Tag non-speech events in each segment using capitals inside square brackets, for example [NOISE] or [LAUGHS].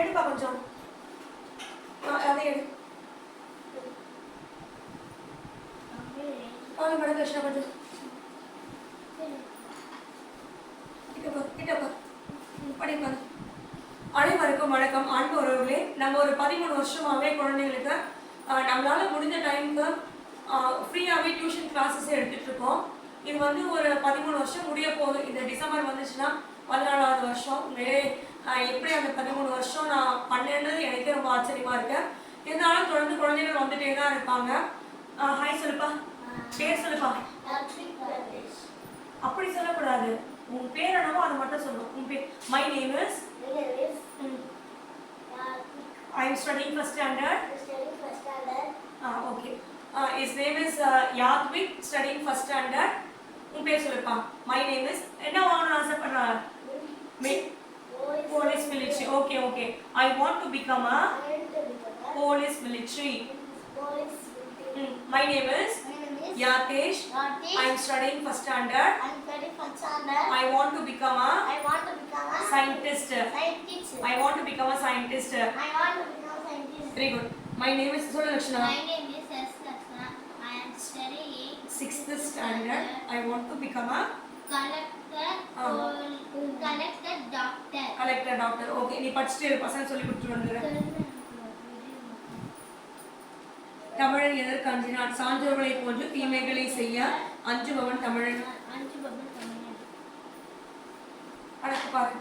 எடுப்பா கொஞ்சம். அதை எடு. மேடம் கிருஷ்ணா கொஞ்சம் அனைவருக்கும் வணக்கம். அன்பு உறவுகளே நம்ம ஒரு பதிமூணு வருஷமாகவே குழந்தைங்களுக்கு நம்மளால முடிஞ்ச டைமுக்கு ஃப்ரீயாகவே டியூஷன் கிளாஸஸ் எடுத்துட்டு இருக்கோம் இது வந்து ஒரு பதிமூணு வருஷம் முடிய போகுது. இந்த டிசம்பர் வந்துச்சுன்னா பதினாலாவது வருஷம். எப்படி அந்த பதிமூணு வருஷம் நான் பண்ணேன்றது எனக்கே ரொம்ப ஆச்சரியமா இருக்கு. இருந்தாலும் தொடர்ந்து குழந்தைகள் வந்துட்டே தான் இருப்பாங்க ஹாய் சொல்லுப்பா பேர் சொல்லுப்பா. அப்படி சொல்லக்கூடாது. உன் பேர் என்னவோ அதை மட்டும் சொல்லணும் உன் பேர் my name is I am studying first standard ah okay is name is Yadvik studying first standard உன் பேர் சொல்லுப்பா. மை நேம் இஸ் என்ன வாங்கணும்னு ஆசைப்படுற Police military. Okay, okay. I want to become a police military. Hmm. My name is Yatesh. I am studying first standard. I want to become a scientist. I want to become a scientist. Very good. My name is Sola Lakshana. My name is S. Lakshana. I am studying sixth standard. I want to become a collector. Doctor. Okay. நீ படிச்சுட்டு இரு. பசங்க சொல்லி கொடுத்துட்டு வந்துடுறேன் தமிழன் எதற்கு அஞ்சினான் சான்றோர்களை போன்று தீமைகளை செய்ய அஞ்சுபவன் தமிழன் கணக்கு பாரு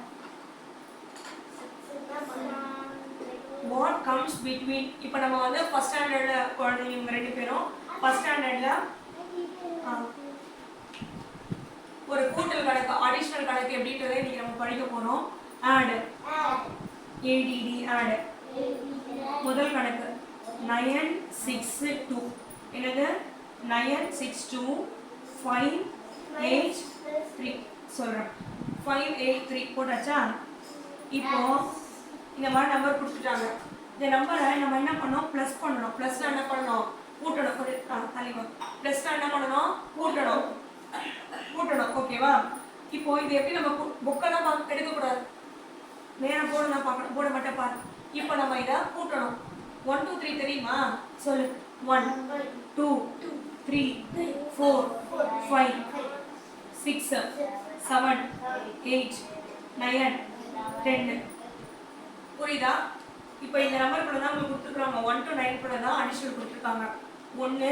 வாட் கம்ஸ் பிட்வீன் இப்போ நம்ம வந்து ஃபர்ஸ்ட் ஸ்டாண்டர்டில் குழந்தைங்க ரெண்டு பேரும் ஃபர்ஸ்ட் ஸ்டாண்டர்டில் ஒரு கூட்டல் கணக்கு அடிஷ்னல் கணக்கு எப்படின்றதை இன்னைக்கு நம்ம படிக்க போகிறோம் ஆட் ஏடிடி ஆட் முதல் கணக்கு நயன் சிக்ஸ் டூ என்னது? Nine six two five eight three சொல்கிறேன் ஃபைவ் எயிட் த்ரீ போட்டாச்சா? இப்போ இந்த மாதிரி நம்பர் கொடுத்துட்டாங்க. இந்த நம்பரை நம்ம என்ன பண்ணோம்? ப்ளஸ் பண்ணணும். ப்ளஸ்ல என்ன பண்ணணும்? கூட்டணும். ஒரு ஆ தள்ளிவா என்ன பண்ணணும்? கூட்டணும். ஓகேவா? இப்போ இது எப்படி நம்ம புக்கெல்லாம் பார்க்க எடுக்கக்கூடாது? நேரம் போட நான் பார்க்கணும் போட மட்டும் பாரு. இப்போ நம்ம இதை கூட்டணும். ஒன் டூ த்ரீ தெரியுமா? சொல்லு. One two three four five six seven eight nine டென்னு புரியுதா? இப்போ இந்த நம்பர் கூட தான் உங்களுக்கு கொடுத்துருக்காங்க. ஒன் டு நைன் கூட தான் அடிஷனல் கொடுத்துருக்காங்க. ஒன்று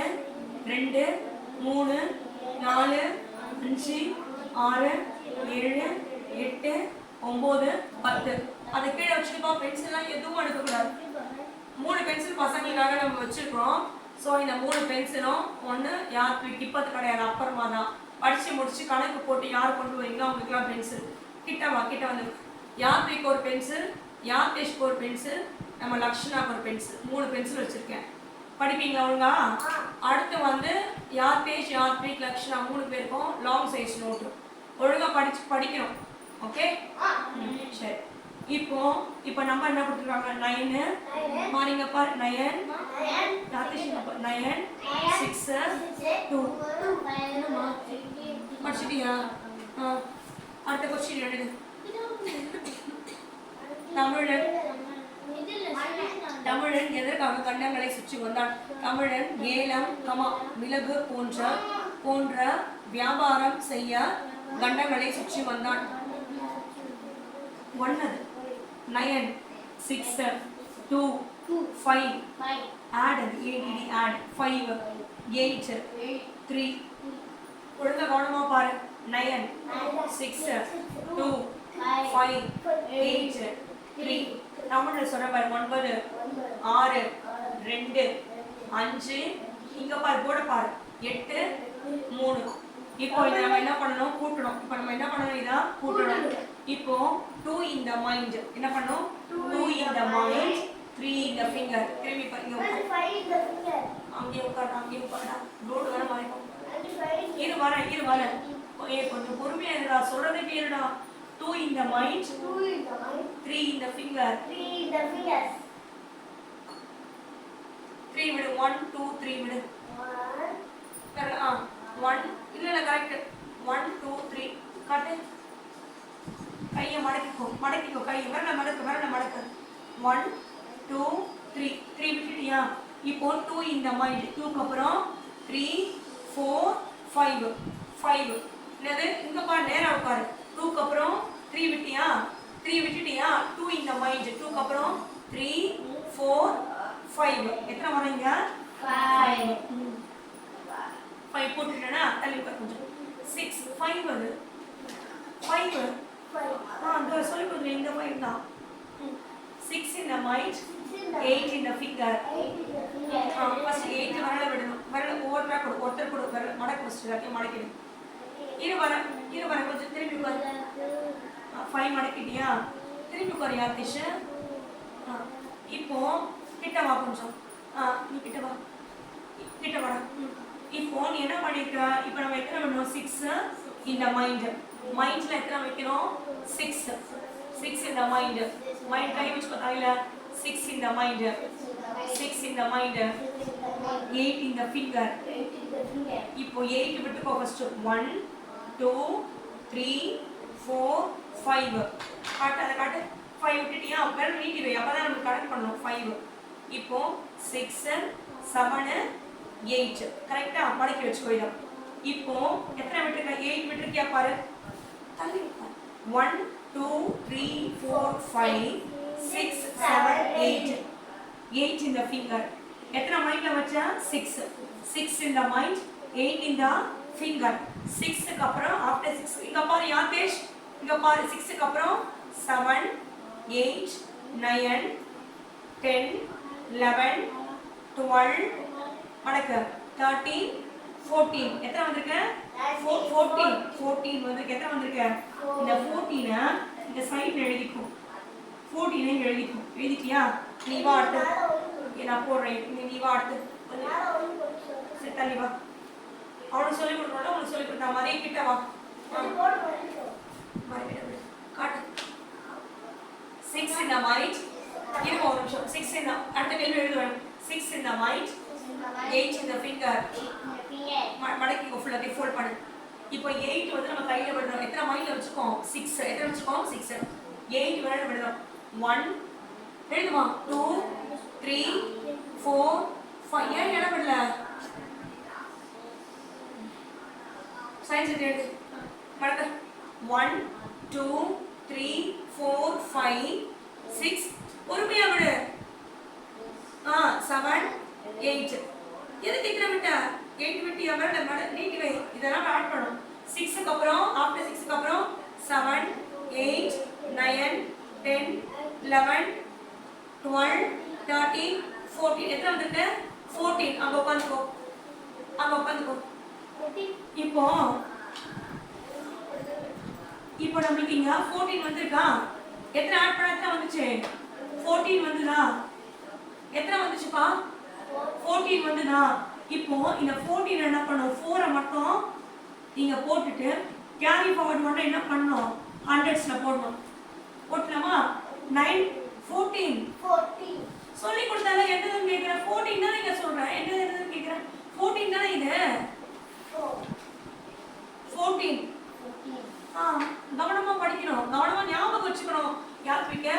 ரெண்டு மூணு நாலு அஞ்சு ஆறு ஏழு எட்டு ஒம்பது பத்து. அது கீழே வச்சுருப்பா பென்சில்லாம் எதுவும் எடுக்கக்கூடாது. மூணு பென்சில் பசங்களுக்காக நம்ம வச்சிருக்கிறோம். ஸோ இந்த மூணு பென்சிலும் ஒன்று யாருக்கு கிப்பத்து கிடையாது. அப்புறமா தான் படித்து முடிச்சு கணக்கு போட்டு யார் கொண்டு வரீங்களோ அவங்களுக்குலாம் பென்சில் கிட்ட வா கிட்ட வந்து யாத்ரிக்கு ஒரு பென்சில் யாத்தேஷ்க்கு ஒரு பென்சில் நம்ம லக்ஷ்னாக்கு ஒரு பென்சில் மூணு பென்சில் வச்சுருக்கேன். படிப்பீங்களா ஒழுங்கா? அடுத்து வந்து யாத்தேஷ் யாத்ரிக் லக்ஷ்னா மூணு பேருக்கும் லாங் சைஸ் நோட்டு ஒழுங்கா படிச்சு படிக்கணும். ஓகே சரி. இப்போ இப்போ நம்ம என்ன கொடுத்துருக்காங்க? நைனு மாறிங்க பார் நயன் யாத்தேஷ் நயன் சிக்ஸ் டூ படிச்சிட்டியா? ஆ. அடுத்த கொஸ்டின் எழுது. [LAUGHS] தமிழன் தமிழன் எதற்காக கண்டங்களை சுற்றி வந்தான் தமிழன் ஏலம் கமா மிளகு போன்ற போன்ற வியாபாரம் செய்ய கண்டங்களை சுற்றி வந்தான். ஒன்னது nine six two five add A D D add five eight three ஒழுங்க கவனமாக பாரு. Nine six two five eight three தமிழில் சொன்ன பாரு ஒன்பது ஆறு ரெண்டு அஞ்சு. இங்கே பாரு போட பாரு. எட்டு மூணு. இப்போ இதை நம்ம என்ன பண்ணணும்? கூட்டணும். இப்போ நம்ம என்ன பண்ணணும் இதா? கூட்டணும். இப்போ டூ இன் த மைண்ட் என்ன பண்ணணும்? Two in the mind three in the finger திரும்பி பாருங்க அங்கே உட்காரு. அங்கே உட்காருடா ரோடு வர மறைக்கும் இரு வரேன் இரு வரேன் ஏ கொஞ்சம் பொறுமையா இருடா. சொல்றதே கேளுடா. Two in the mind three in the finger three விடு. ஒன் டூ த்ரீ விடு. ஆ. ஒன் இல்லை இல்லை கரெக்ட் ஒன் டூ த்ரீ கட்டு கையை மடக்கிக்கோ மடக்கிக்கோ கையை விரல மடக்கு விரல மடக்கு. ஒன் டூ த்ரீ த்ரீ விட்டுட்டியா? இப்போ டூ இந்த மைண்ட் டூக்கு அப்புறம் த்ரீ ஃபோர் ஃபைவ் ஃபைவ் என்னது? இங்க பாரு நேரா உட்காரு. டூக்கு அப்புறம் த்ரீ விட்டியா? த்ரீ விட்டுட்டியா? டூ இந்த மைண்ட் டூக்கு அப்புறம் த்ரீ ஃபோர் ஃபைவ் எத்தனை வரீங்க Five. ஃபைவ் போட்டுட்டேன்னா தள்ளி உட்கார் கொஞ்சம். சிக்ஸ் ஃபைவ் அது ஃபைவ் ஆ அந்த சொல்லி கொடுக்குறேன் இந்த ஃபைவ் தான். சிக்ஸ் இந்த மைண்ட் எயிட் இந்த ஃபிங்கர் ஃபர்ஸ்ட் எயிட் வரல விடணும். வரல ஒவ்வொருத்தரா கொடு. ஒருத்தர் கொடு. வரல மடக்கு ஃபர்ஸ்ட் எல்லாத்தையும் மடக்கிடு இரு. வர இரு வர கொஞ்சம் திரும்பி உட்காரு. ஃபைவ் மடக்கிட்டியா? திரும்பி உட்காரு யாத்திஷ் இப்போ கிட்ட வா கொஞ்சம். ஆ நீ கிட்ட வா. கிட்ட வாடா. ம். இப்போ நீ என்ன பண்ணிருக்க? இப்போ நம்ம எத்தனை பண்ணணும் சிக்ஸ் இந்த மைண்ட் மைண்ட்ல எத்தனை வைக்கணும்? சிக்ஸ் சிக்ஸ் இந்த மைண்ட் மைண்ட் கை யூஸ் பார்த்தா சிக்ஸ் இந்த மைண்ட் சிக்ஸ் இந்த மைண்ட் எயிட் இந்த ஃபிங்கர் இப்போ eight விட்டுக்கோ first one two three four five காட்டு அதை காட்டு. ஃபைவ் விட்டுட்டியா? அப்போ நீட்டி வை அப்போ தான் நம்ம கனெக்ட் பண்ணணும். ஃபைவ் இப்போ சிக்ஸு செவனு எயிட் கரெக்டாக மடக்கி வச்சுக்கோ இப்போ எத்தனை விட்டுருக்க எயிட் விட்டுருக்கியா பாரு. தள்ளி one two three four five six seven eight eight இந்த ஃபிங்கர் எத்தனை மைண்ட்ல வச்சா? சிக்ஸ் சிக்ஸ் இந்த மைண்ட் எயிட் இந்த ஃபிங்கர் சிக்ஸுக்கு அப்புறம் ஆஃப்டர் சிக்ஸ் இங்க பாரு யாதேஷ் இங்க பாரு சிக்ஸுக்கு அப்புறம் seven eight nine ten eleven twelve மடக்கு தேர்ட்டீன் ஃபோர்டீன் எத்தனை வந்திருக்க? ஃபோர்டீன் ஃபோர்டீன் வந்திருக்கு எத்தனை வந்திருக்கேன் இந்த ஃபோர்டீனை இந்த சைடில் எழுதிக்கும் ஃபோர்டீனை எழுதிக்கும் எழுதிட்டியா? நீ வா அடுத்து நான் போடுறேன். நீ வா அடுத்து. சரி தள்ளி வா. அவனுக்கு சொல்லி கொடுக்கணும் அவனுக்கு சொல்லி கொடுத்தா மாதிரி கிட்ட வா. காட்டு. சிக்ஸ் இந்த மைண்ட் இருக்கும் ஒரு நிமிஷம். சிக்ஸ் இந்த அடுத்த கேள்வி எழுதுவேன். சிக்ஸ் இந்த மைண்ட் எயிட் இந்த ஃபிங்கர் மடக்கி ஃபுல்லாக ஃபோல்ட் பண்ணு. இப்போ எயிட் வந்து நம்ம கையில் விடணும். எத்தனை மைண்டில் வச்சுக்கோம்? சிக்ஸ் எத்தனை வச்சுக்கோம்? சிக்ஸ் எயிட் விரல் விடணும். ஒன் எழுதுமா? டூ த்ரீ ஃபோர் ஃபைவ் ஏன் இடம் விடல? சயின்ஸ் எழுது. மடக்க one two three four five six பொறுமையாக விடு. ஆ செவன் எயிட். எதுக்கு இத்தனை விட்ட? எயிட் விட்டு எவ்வளோ மட நீட்டி வை. இதெல்லாம் ஆட் பண்ணும். சிக்ஸுக்கு அப்புறம் ஆஃப்டர் சிக்ஸுக்கு அப்புறம் seven eight nine ten eleven twelve thirteen fourteen எத்தனை வந்திருக்கு? ஃபோர்டீன் அங்கே உட்காந்துக்கோ. அங்கே உட்காந்துக்கோ. இப்போ இப்போ நம்மளுக்கு இங்க 14 வந்திருக்கா? எத்தனை ஆட் பண்ண எத்தனை வந்துச்சு? 14 வந்துதா? எத்தனை வந்துச்சுப்பா? 14 வந்துதா இப்போ இந்த 14 என்ன பண்ணும்? 4 மட்டும் நீங்க போட்டுட்டு கேரி ஃபார்வர்ட் மட்டும் என்ன பண்ணணும் ஹண்ட்ரட்ஸ்ல போடணும். போட்டலாமா? நைன் ஃபோர்டீன் சொல்லி கொடுத்தால என்னதுன்னு கேட்குறேன். ஃபோர்டீன் தானே இங்க சொல்றேன். என்னது என்னதுன்னு கேட்குறேன். ஃபோர்டீன் தானே இது? ஃபோர்டீன் ஆ கவனமா படிக்கணும். கவனமா ஞாபகம் வச்சுக்கணும். யாத்விக்க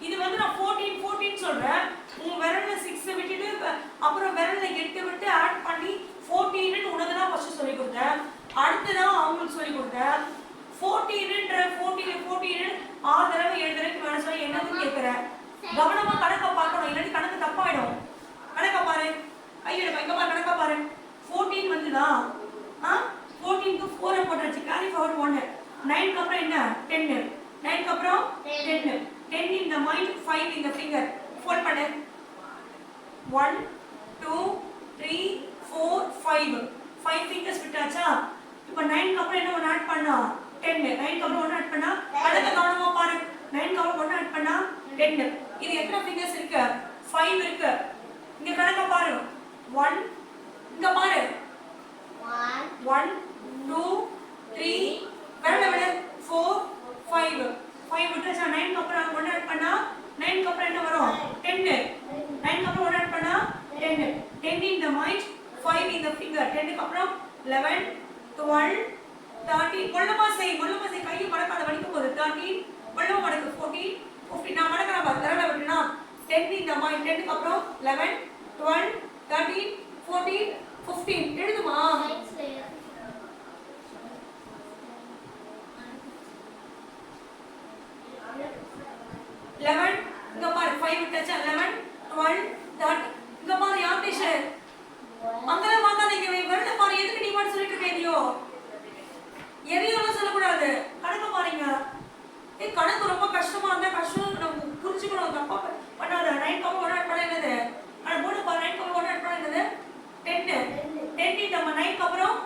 இது வந்து நான் ஃபோர்டீன் ஃபோர்டீன் சொல்றேன். உன் விரல்ல சிக்ஸ் விட்டுட்டு அப்புறம் விரல்ல எட்டு விட்டு ஆட் பண்ணி ஃபோர்டீன்னு உனக்கு தான் ஃபர்ஸ்ட் சொல்லி கொடுத்தேன். அடுத்து தான் அவங்களுக்கு சொல்லி கொடுத்தேன். ஃபோர்டீனுன்ற ஃபோர்டீன் ஃபோர்டீன் ஆறு தடவை ஏழு தடவைக்கு மேலே சொல்லி என்னதுன்னு கேட்குறேன் கவனமா கணக்கை பார்க்கணும். இல்லாட்டி கணக்கு தப்பாயிடும். கணக்கை பாரு. கையெடு எங்க பாரு கணக்கா பாரு. ஃபோர்டீன் வந்துதா? ஆ? ஃபோர்டீனுக்கு ஃபோரை போட்டாச்சு. கேரி ஃபார்வர்ட் ஒன்று நைனுக்கு அப்புறம் என்ன? டென்னு நைனுக்கு அப்புறம் டென்னு டென் இந்த மைண்ட் ஃபைவ் இந்த ஃபிங்கர் ஃபோல்ட் பண்ணு one two three four five five fingers விட்டாச்சா? இப்போ நைனுக்கு அப்புறம் என்ன ஒன்று ஆட் பண்ணா? டென்னு நைனுக்கு அப்புறம் ஒன்று ஆட் பண்ணா? அடுத்த கவனமா பாரு. நைனுக்கு அப்புறம் ஒன்று ஆட் பண்ணா? டென்னு இது எத்தனை ஃபிங்கர்ஸ் இருக்கு? ஃபைவ் இருக்கு. இங்க கணக்க பாரு. ஒன் இங்க பாரு. ஒன் டூ த்ரீ விரல விட. ஃபோர் ஃபைவ் ஃபைவ் விட்டுச்சா நைனுக்கு அப்புறம் ஒன் ஆட் பண்ணா நைனுக்கு அப்புறம் என்ன வரும்? டென்னு நைனுக்கு அப்புறம் ஒன் ஆட் பண்ணா ten ten in the mind five in the finger டென்னுக்கு அப்புறம் லெவன் டுவெல் தேர்ட்டீன் கொள்ளமா செய் கொள்ளமா செய். கையை மடக்காத வலிக்கும் போது தேர்ட்டீன் கொள்ளமா மடக்கு. ஃபோர்டீன் ஃபிஃப்டீன் நான் மடக்கிறேன் பாரு. விரல விட்டுனா eleven twelve thirteen fourteen fifteen எழுதுமா? Eleven இங்க பாரு ஃபைவ் விட்டாச்சா லெவன் டுவெல் தேர்ட்டி இங்க பாரு யார் டீச்சர் மாதா பார்க்காதீங்க வருட பாரு எதுக்கு நீ மட்டும் சொல்லிட்டு இருக்க எதையோ சொல்லக்கூடாது. கணக்கு பாருங்க. ஏ கணக்கு ரொம்ப கஷ்டமா இருந்தா கஷ்டம் நம்ம புரிஞ்சுக்கணும் தப்பா பண்ணாத. நைன் கம்மி ஒன் பண்ண என்னது? ஆனா மூணு பாரு நைன் கம்மி ஒன் பண்ண என்னது? டென் டென் நம்ம நைன் அப்புறம்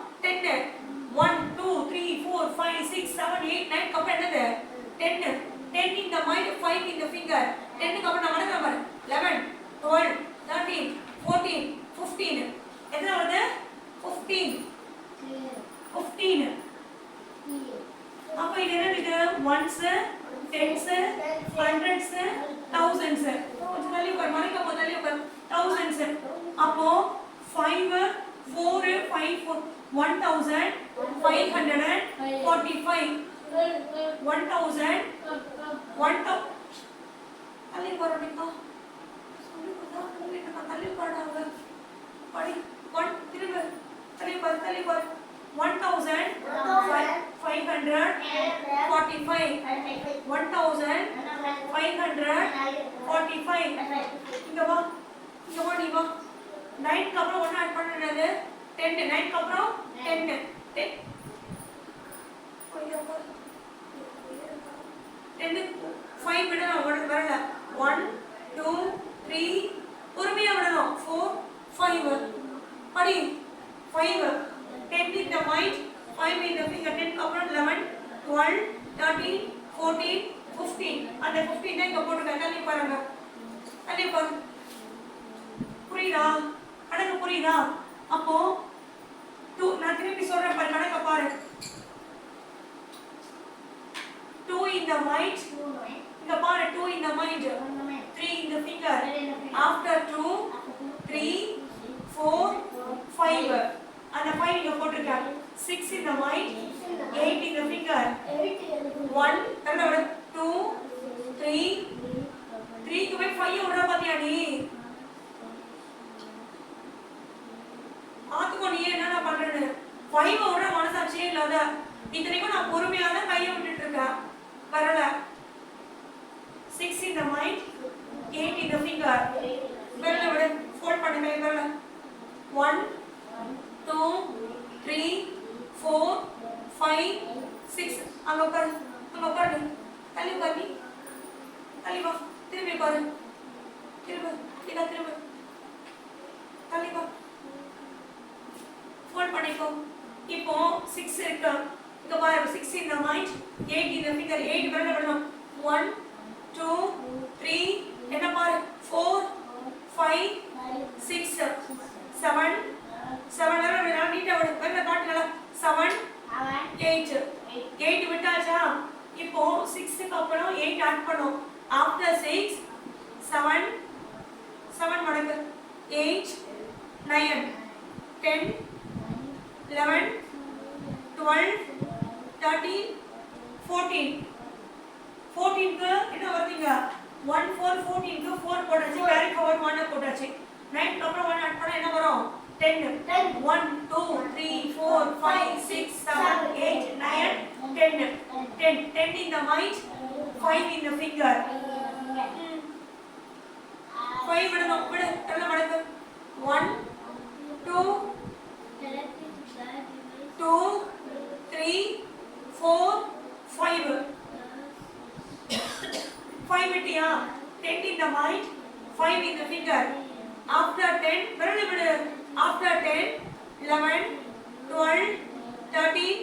45 1545 இங்க வா இங்க வா நீ வா. 9 க்கு அப்புறம் 1 ஆட் பண்ணறது 10 9 க்கு அப்புறம் 10 10 10 5 வரல. 1 2 3 பொறுமையா விடணும். 4 5 படி. 5 10 in the right 5 in the finger. 10 க்கு அப்புறம் 11 தேர்ட்டீன் ஃபோர்டீன் ஃபிஃப்டீன் அந்த ஃபிஃப்டீன் தான் இங்கே போட்டிருக்காங்க. தள்ளி பாருங்க. தள்ளி பாருங்க புரியுதா? கணக்கு புரியுதா? அப்போ டூ நான் திருப்பி சொல்றேன் பாரு கணக்க பாரு. டூ இன் த மைண்ட் இங்க பாரு two in the mind three in the finger after two three four five அந்த ஃபைவ் இங்க போட்டிருக்காங்க. Six in the mind eight in the finger one ரெண்டு டூ த்ரீ த்ரீக்கு போய் ஃபைவ் விடுற பாத்தியா நீ பார்த்துக்கோ நீ என்னடா பண்றேன்னு ஃபைவ் விடுற மனசாட்சியே இல்லாத இத்தனைக்கும் நான் பொறுமையா தான் கையை விட்டுட்டு இருக்கேன் வரல six in the mind eight in the finger விரல விடு ஃபோல்ட் பண்ணு கை விரல one two three four five six அங்க உட்காரு அங்க உட்காரு தள்ளி உட்காரு நீ தள்ளி வா திரும்பி உட்காரு திரும்ப இதா திரும்ப தள்ளி வா ஃபோல்ட் இப்போ சிக்ஸ் இருக்கு. இங்க பாருங்க சிக்ஸ் இந்த மைண்ட் எயிட் இந்த ஃபிங்கர் எயிட் விரல விடணும். ஒன் டூ த்ரீ என்ன பாரு? Four five six seven seven விரல விடலாம் வரும் விடு. விரல காட்டுங்களா செவன் எயிட் எயிட் விட்டாச்சா? இப்போ சிக்ஸுக்கு அப்புறம் எயிட் ஆட் பண்ணும். ஆஃப்டர் சிக்ஸ் செவன் செவன் மடங்கு. Eight nine ten eleven twelve thirteen fourteen ஃபோர்டீனுக்கு என்ன வருதுங்க? ஒன் ஃபோர் ஃபோர்டீனுக்கு ஃபோர் போட்டாச்சு. கேரி ஃபார்வர்ட் ஒன்னு போட்டாச்சு. நைன்க்கு அப்புறம் ஒன் ஆட் பண்ணால் என்ன வரும்? Ten one two three four five six seven eight nine ten ten ten in the mind five in the finger five விடணும் விடு. எல்லாம் மடக்கு. One two two three four five five விட்டியா? Ten in the mind five in the finger after ten விரல் விடு. After ten eleven twelve thirteen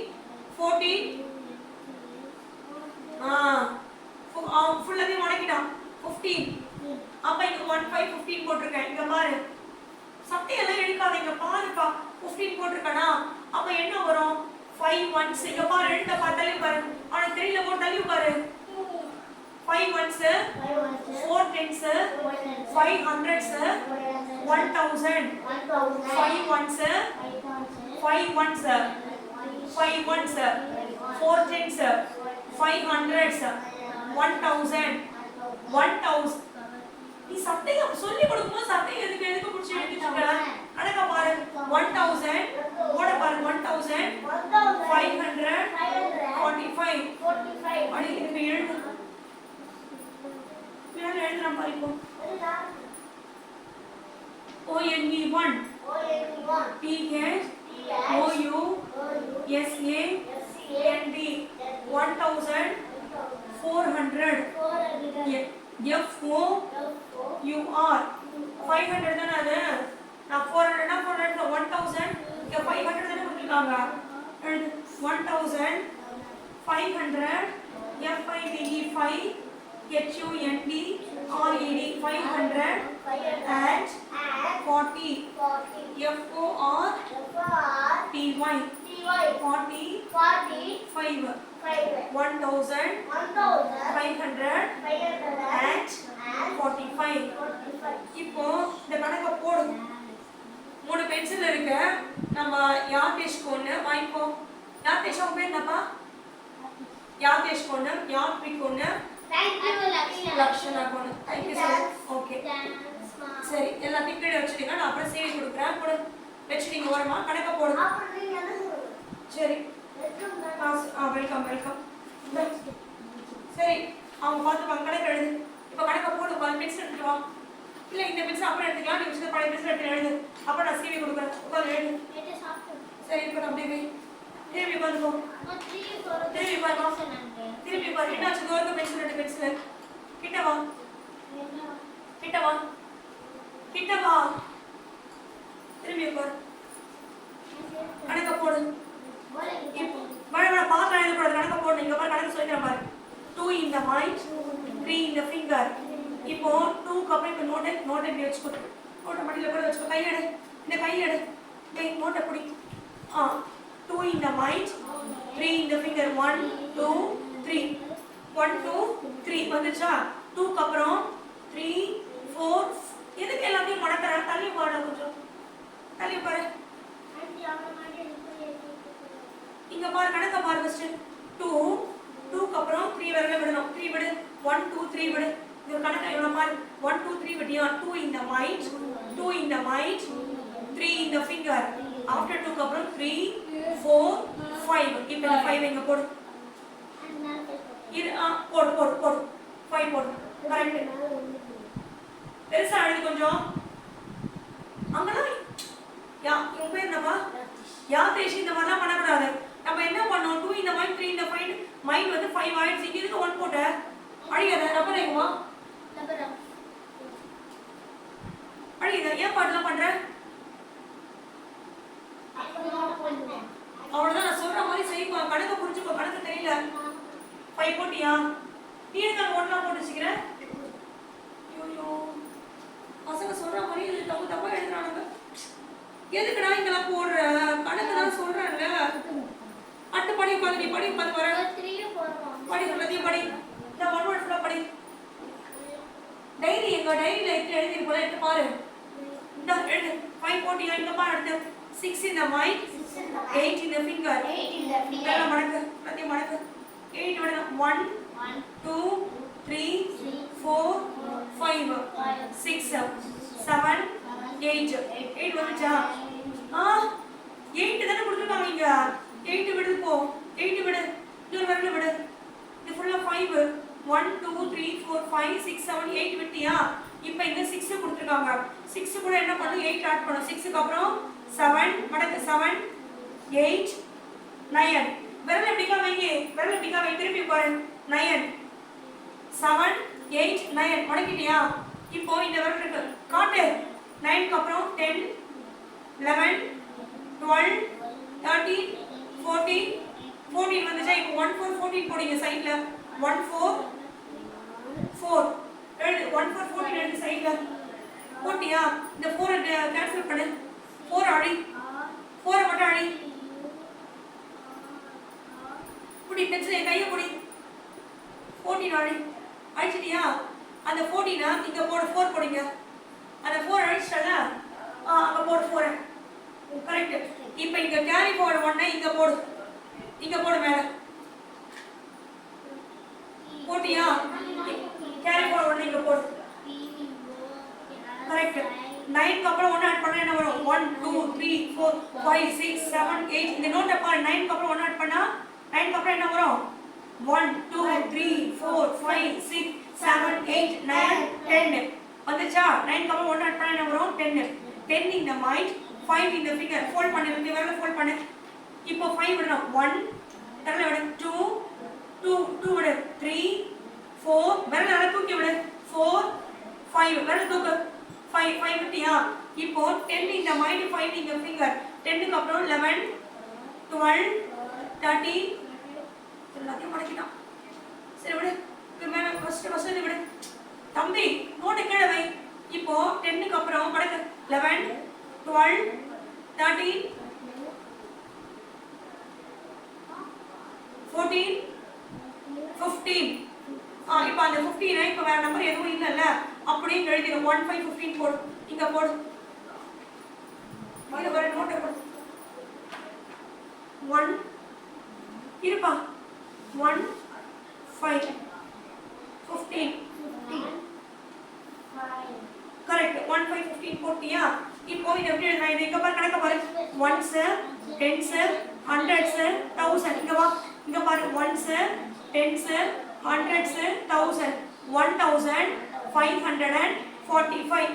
fourteen ஆ ஃபுல்லாத்தையும் மடக்கிட்டான். Fifteen அப்போ இங்கே ஒன் ஃபைவ் ஃபிஃப்டீன் போட்டிருக்கேன். இங்கே பாரு. சட்டையெல்லாம் எடுக்காத இங்க பாருப்பா. ஃபிஃப்டீன் போட்டிருக்கேனா? அப்ப என்ன வரும்? ஃபைவ் ஒன்ஸ் இங்க பாரு ரெண்டு பாரு தள்ளி பாரு. அவனை த்ரீல போட்டு தள்ளி பாரு. Five ones four tens five hundreds one thousand five ones five ones five ones four tens five hundreds one thousand one thousand நீ சத்தையை சொல்லி கொடுக்கும்போது சத்தையை எதுக்கு எதுக்கு பிடிச்சி எழுதிட்டு இருக்க? அடக்க பாரு. One thousand thousand five hundred forty five அப்படி இதுக்கு எழுது? மேல எழுதுறேன் பாரு இப்போ O N E one T H O U S A N D one thousand four hundred F O U R five hundred தானே அது நான் ஃபோர் ஹண்ட்ரட்னா ஃபோர் ஹண்ட்ரட் ஒன் தௌசண்ட் இங்கே ஃபைவ் கொடுத்துருக்காங்க. One thousand five hundred F I V E five H U N D R E D five hundred and forty F O R T Y forty five one thousand five hundred and forty five இப்போ இந்த கணக்கை போடு. மூணு pencil இருக்கு. நம்ம யாத்தேஷ்க்கு ஒன்று வாங்கிக்கோ. யாத்தேஷ் உன் பேர் என்னப்பா? யாத்தேஷ்க்கு ஒன்று யாத்விக் ஒன்று லக்ஷனாக்கு ஒன்று தேங்க்யூ சார் ஓகே சரி எல்லாத்தையும் கீழே வச்சுட்டீங்க நான் அப்புறம் சேவை கொடுக்குறேன். கொடு. வச்சுட்டீங்க ஓரமா கணக்கை போடு. சரி. ஆ வெல்கம் வெல்கம் சரி அவங்க பார்த்துப்பாங்க. கணக்கு எழுது. இப்போ கணக்கை போடு. பென்சில் எடுத்துட்டு வா. இல்லை இந்த பென்சில் அப்புறம் எடுத்துக்கலாம். நீ வச்சுட்டு பழைய பென்சில் எடுத்து எழுது. அப்புறம் நான் சிவி கொடுக்குறேன் உட்காந்து எழுது சரி இப்போ அப்படியே போய் திரும்பி உட்காந்துக்கோ திரும்பி பாரு. என்னாச்சு தூரத்து பென்சில் ரெண்டு பென்சில். கிட்ட வா. கிட்ட வா. கிட்ட வா. திரும்பி உட்காரு. கணக்க போடு. மழை மழை பார்க்க எழுதக்கூடாது கணக்க போடு. இங்க பாரு கணக்கு சொல்லிக்கிறேன் பாரு. டூ இந்த மைண்ட் த்ரீ இந்த ஃபிங்கர் இப்போ டூக்கு அப்புறம் இப்போ நோட்டை நோட்டை இப்படி வச்சுக்கோ. நோட்டை மடியில் கூட வச்சுக்கோ. கை எடு. இந்த கை எடு. டேய் நோட்டை பிடி. ஆ two in the mind three இந்த finger one two three one two three வந்துச்சா டூக்கு அப்புறம் த்ரீ ஃபோர் எதுக்கு எல்லாத்தையும் மடக்கிற? தள்ளி பாட கொஞ்சம். தள்ளி பாரு. இங்க பாரு கணக்க பாரு ஃபர்ஸ்ட் டூ டூக்கு அப்புறம் த்ரீ வரல விடணும். த்ரீ விடு. ஒன் டூ த்ரீ விடு. இது கணக்கு இவ்வளோ பாரு? ஒன் டூ த்ரீ விட்டியா டூ இந்த மைண்ட் டூ இந்த மைண்ட் த்ரீ இந்த ஃபிங்கர் ஆஃப்டர் டூக்கு அப்புறம் த்ரீ ஃபோர் ஃபைவ் இப்போ இந்த ஃபைவ் இங்க போடு? இது ஆ போடு போடு போடு. ஃபைவ் போடு. கரெக்ட் பெருசா எழுது கொஞ்சம். அங்கெல்லாம் யா உன் பேர் என்னப்பா யாதேஷ் இந்த மாதிரிலாம் பண்ணக்கூடாது. நம்ம என்ன பண்ணோம்? டூ இந்த மைண்ட் த்ரீ இந்த மைண்ட் மைண்ட் வந்து ஃபைவ் ஆயிடுச்சு. இதுக்கு ஒன் போட்ட. அழியாத ரப்பர் எங்குமா அழியாத ஏன் பாட்டுலாம் பண்ற? அவ்வளவுதான் நான் சொல்ற மாதிரி செய்ப்பா கணக்கு புரிஞ்சுக்கோ கணக்கு தெரியல. ஃபைவ் போட்டியா? நீ அந்த ஒன்லாம் போட்டு வச்சுக்கிற? ஐயோ பசங்க சொல்ற மாதிரி இது தப்பு தப்பா எழுதுறானுங்க. எதுக்குடா இங்கெல்லாம் போடுற? கணக்கு தான் சொல்றேன்ல அட்டு படி உட்காந்து நீ படி உட்காந்து வர. படி எல்லாத்தையும் படி. இந்த ஒன் வேர்ட் ஃபுல்லாக படி. டைரி எங்க டைரியில எடுத்து எழுதி போல எடுத்து பாரு. இந்த எழுது ஃபைவ் போட்டியா இங்க பாரு அடுத்து. சிக்ஸ் இந்த மைண்ட் எயிட் இந்த ஃபிங்கர் இதெல்லாம் மடக்கு எல்லாத்தையும் மடக்கு எயிட் விட one two three four five six seven eight eight வந்துச்சா ஆ எயிட் தானே கொடுத்துருக்காங்க இங்க எயிட் விடு போ எயிட் விடு இன்னொரு வரல விடு இது ஃபுல்லாக five one two three four five six seven eight விட்டியா இப்போ இங்க சிக்ஸ் கொடுத்துருக்காங்க அதாவது பண்ணும் எயிட் ஆட் பண்ணும் சிக்ஸுக்கு அப்புறம் செவன் மடக்கு செவன் எயிட் நயன் விரல் எப்படிக்கா வைங்க? விரல் எப்படிக்கா வை திருப்பி போறேன் நயன் செவன் எயிட் நயன் முடக்கிட்டியா? இப்போ இந்த விரல் இருக்கு. காட்டு. நைனுக்கு அப்புறம் ten eleven twelve thirteen fourteen fourteen வந்துச்சா? இப்போ ஒன் ஃபோர் ஃபோர்டீன் போடுங்க சைடில் ஒன் ஃபோர் ஃபோர் எழுது. ஒன் ஃபோர் ஃபோர்டீன் எழுது சைடில் போட்டியா? இந்த ஃபோரை கேன்சல் பண்ணு. ஃபோர் அழி ஃபோரை மட்டும் அழி புடி பென்சில் என் கையை குடி. ஃபோர்டீன் அழி அழிச்சிட்டியா அந்த ஃபோர்டீனா இங்கே போட ஃபோர் போடுங்க. அந்த ஃபோர் அழிச்சிட்டல ஆ அங்கே போடு ஃபோரை கரெக்ட் இப்போ இங்கே கேரி போட ஒன்னே இங்கே போடு. இங்கே போடு மேலே. போட்டியா? கேரி போட ஒன்னே இங்கே போடு. கரெக்ட் நைன்க்கு அப்புறம் ஒன்று ஆட் பண்ணா என்ன வரும்? One two three four five six seven eight இந்த நோட் அப்பா நைன்க்கு அப்புறம் ஒன்று ஆட் பண்ணா நைன்க்கு அப்புறம் என்ன வரும்? One two three four five six seven eight nine ten வந்துச்சா நைன்க்கு அப்புறம் ஒன்று ஆட் பண்ணா என்ன வரும்? டென் டென் இந்த மைண்ட் ஃபைவ் இந்த ஃபிகர் ஃபோல்ட் பண்ணு. இந்த வரல ஃபோல்ட் பண்ணு. இப்போ ஃபைவ் விடணும். ஒன் தரல விடு. டூ டூ டூ விடு. த்ரீ ஃபோர் விரல் நல்லா தூக்கி விடு. ஃபோர் ஃபைவ் விரல் தூக்கு. ஃபைவ் ஃபைவ் ஃபிஃப்டியா இப்போ டென் இந்த மைண்ட் ஃபைவ் இந்த ஃபிங்கர் டென்னுக்கு அப்புறம் லெவன் டுவெல் தேர்ட்டி எல்லாத்தையும் முடக்கிட்டான். சரி விடு. இது மேலே ஃபர்ஸ்ட் ஃபர்ஸ்ட் இது விடு. தம்பி நோட்டை கீழே வை. இப்போ டென்னுக்கு அப்புறம் முடக்கு. Eleven twelve thirteen fourteen fifteen ஆ இப்போ அந்த ஃபிஃப்டீனை இப்போ வேறு நம்பர் எதுவும் இல்லைல்ல. அப்படின்னு எழுதிடும் ஒன் ஃபைவ் ஃபிஃப்டீன் போடு. இங்கே போடு. இங்கே வர நோட்டை போடு ஒன் இருப்பா. One five fifteen correct one five fifteen போட்டியா? இப்போ இது எப்படி எழுதுனா? இது இங்கே பாரு கணக்க பாரு. சார் ஹண்ட்ரட் சார் தௌசண்ட் இங்கே வா. இங்கே பாரு. Ones tens hundreds thousand one thousand five hundred and forty five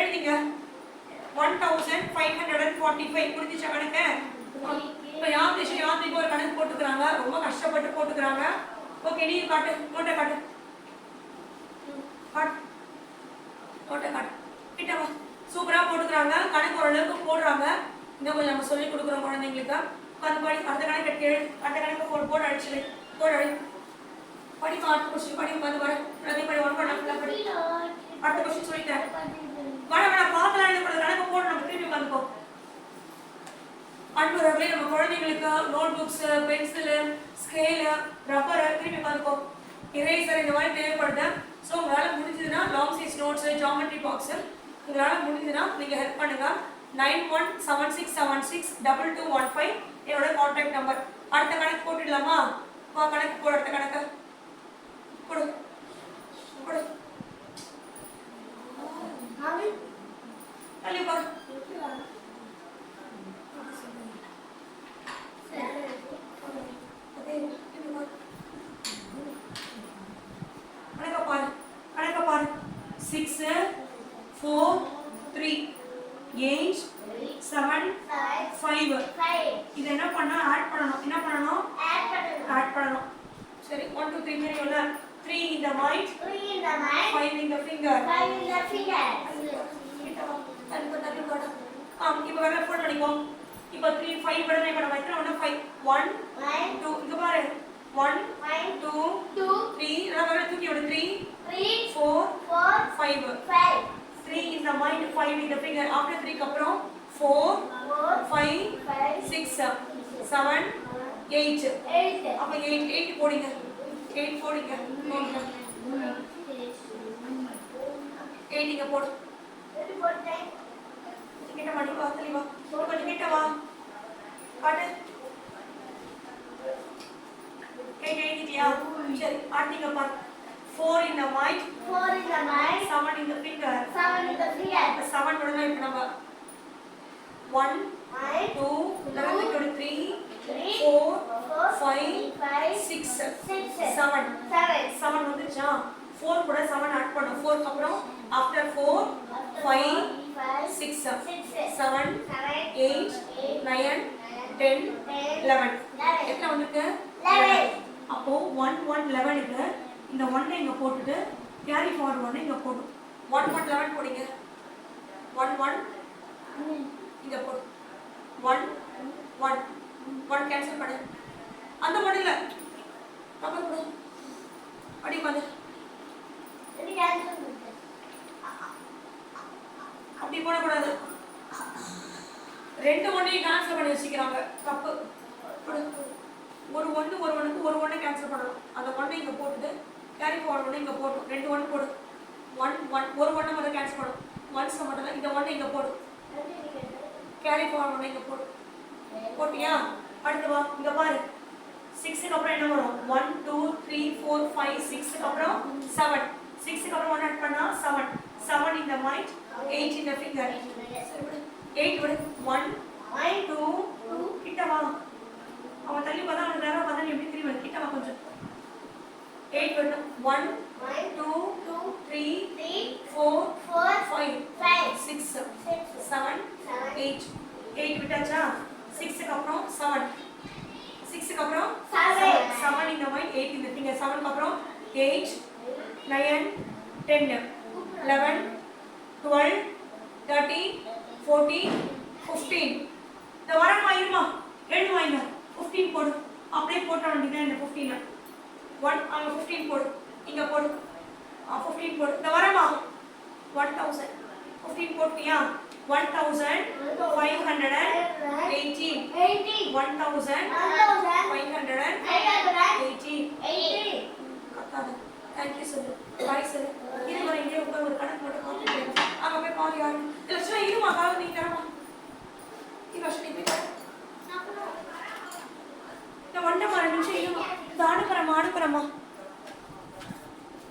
எழுதிங்க. One thousand five hundred and forty five புரிஞ்சிச்சா கணக்கு? இப்போ யாத்திரிஷம் யாத்திரிக்கு ஒரு கணக்கு போட்டுக்கிறாங்க? ரொம்ப கஷ்டப்பட்டு போட்டுக்கிறாங்க. ஓகே நீ காட்டு. நோட்டை காட்டு. காட்டு. நோட்டை காட்டு. கிட்ட வா. சூப்பராக போட்டுக்கிறாங்க. கணக்கு ஓரளவுக்கு போடுறாங்க. இன்னும் கொஞ்சம் நம்ம சொல்லி கொடுக்குறோம் குழந்தைங்களுக்கு. உட்காந்து படி அடுத்த கணக்கு எடுத்து எழுது அடுத்த கணக்கு போடு போட்டு அடிச்சு போடு அடி. படிமா அடுத்த கொஸ்டின் படி உட்காந்து வர எல்லாத்தையும் படி ஒன் பண்ண ஃபுல்லாக படி அடுத்த கொஸ்டின் சொல்லிட்டேன். வர வேணா பார்க்கலாம் எழுதப்படுற நடக்க போடு நம்ம திரும்பி உட்காந்துப்போம் அன்புறவர்களே நம்ம குழந்தைங்களுக்கு note books pencil scale rubber திரும்பி உட்காந்துக்கோ இரேசர் இந்த மாதிரி தேவைப்படுது. ஸோ உங்களால் முடிஞ்சதுன்னா long size notes geometry box உங்களால் முடிஞ்சதுன்னா நீங்கள் ஹெல்ப் பண்ணுங்கள் nine one seven six seven six double two one five என்னோட கான்டாக்ட் நம்பர் அடுத்த கணக்கு போட்டுடலாமா? வா கணக்கு போடு அடுத்த கணக்கு. Six four three eight seven five இது என்ன பண்ண ஆட் பண்ணணும். என்ன பண்ணணும்? ஆட் பண்ணணும். சரி ஒன் டூ த்ரீ தெரியும்ல த்ரீ இந்த மைண்ட் ஃபைவ் இந்த ஃபிங்கர் இப்போ வேற ஃபோன் பண்ணிக்கோ இப்போ த்ரீ ஃபைவ் விட இப்போ நம்ம எத்தனை ஒன்று ஃபைவ் ஒன் டூ இங்கே பாரு. ஒன் டூ த்ரீ நான் வேற தூக்கி விடு. த்ரீ ஃபோர் ஃபைவ் த்ரீ இந்த மைண்ட் ஃபைவ் இந்த ஃபிங்கர் ஆஃப்டர் த்ரீக்கு அப்புறம் four five six seven eight அப்போ எயிட் எயிட் போடுங்க. எயிட் போடுங்க எயிட் இங்கே போடு. கிட்ட மாட்டி வா தள்ளி வா. கொஞ்சம் கிட்ட வா. காட்டு. எயிட் எழுதிட்டியா? சரி அடுத்தீங்க பாரு ஃபோர் இந்த மைண்ட் செவன் இந்த ஃபிங்கர் செவன் விடலாம் இப்போ நம்ம ஒன் டூ லெவன்த்துக்கு ஒரு three four five six seven seven வந்துச்சா ஃபோர் கூட செவன் ஆட் பண்ணும் ஃபோர்க்கு அப்புறம் after four five six seven eight nine ten eleven எத்தனை வந்திருக்கு அப்போ ஒன் ஒன் லெவனுக்கு இந்த ஒன்னை இங்கே போட்டுட்டு கேரி ஃபார்வர்ட் ஒன்று இங்கே போடும் ஒன் ஒன் லெவன் போடுங்க ஒன் ஒன் இங்கே போடு ஒன் ஒன் ஒன் கேன்சல் பண்ணு. அந்த இல்லை. நம்பர் கொடு அடி உட்காந்து அப்படி போடக்கூடாது. ரெண்டு ஒன்றையும் கேன்சல் பண்ணி வச்சுக்கிறாங்க. தப்பு. ஒரு ஒன்று ஒரு ஒன்றுக்கு ஒரு ஒன்றை கேன்சல் பண்ணணும். அந்த ஒன்றை இங்கே போட்டுட்டு கேரி ஃபார்வர்ட் ஒன்று இங்கே போட்டு ரெண்டு ஒன்று போடு. ஒன் ஒன் ஒரு ஒன்றை மட்டும் கேன்சல் பண்ணணும். ஒன்ஸ் மட்டும் தான் இந்த ஒன்றை இங்கே போடு. கேரி ஃபார்வர்ட் ஒன்று இங்கே போடு. போட்டியா? அடுத்து வா இங்கே பாரு. சிக்ஸுக்கு அப்புறம் என்ன வரும்? One two three four five சிக்ஸுக்கு அப்புறம் செவன் சிக்ஸுக்கு அப்புறம் ஒன் ஆட் பண்ணா செவன் செவன் இந்த மைண்ட் எயிட் இந்த ஃபிங்கர் எயிட் விட. ஒன் டூ கிட்ட வா. அவன் தள்ளி பார்த்தா அவனுக்கு நேரம் பார்த்தா எப்படி தெரியும்? கிட்ட வா கொஞ்சம். எயிட் விட. One two two three three four four five five six seven eight eight விட்டாச்சா? சிக்ஸுக்கு அப்புறம் செவன் சிக்ஸுக்கு அப்புறம். செவன் இந்த மைண்ட் எயிட் இந்த ஃபிங்கர் செவனுக்கு அப்புறம் eight nine ten eleven twelve thirteen fourteen fifteen இந்த வரமா இருமா எழுதுமா இந்த ஃபிஃப்டீன் போடு. அப்படியே போட்ட வேண்டியதான் இந்த ஃபிஃப்டீனை ஒன் அங்கே ஃபிஃப்டீன் போடு. இங்கே போடு. ஃபிஃப்டீன் போடு. இந்த வரமா ஒன் தௌசண்ட் ஃபிஃப்டீன் போட்டியா one thousand five hundred and eighteen one thousand five hundred and eighteen கத்தாத தேங்க்யூ சொல்லு பாய் சொல்லு இது ஒரு இங்கே உட்கார் ஒரு கணக்கு மட்டும் அங்கே போய் பாரு யாரு. லட்சணம் இருமா? காலம் நீ தரமா நீ லட்சணம் நீ போய் நிமிஷம் இருமா? இந்த அனுப்புறமா அனுப்புறமா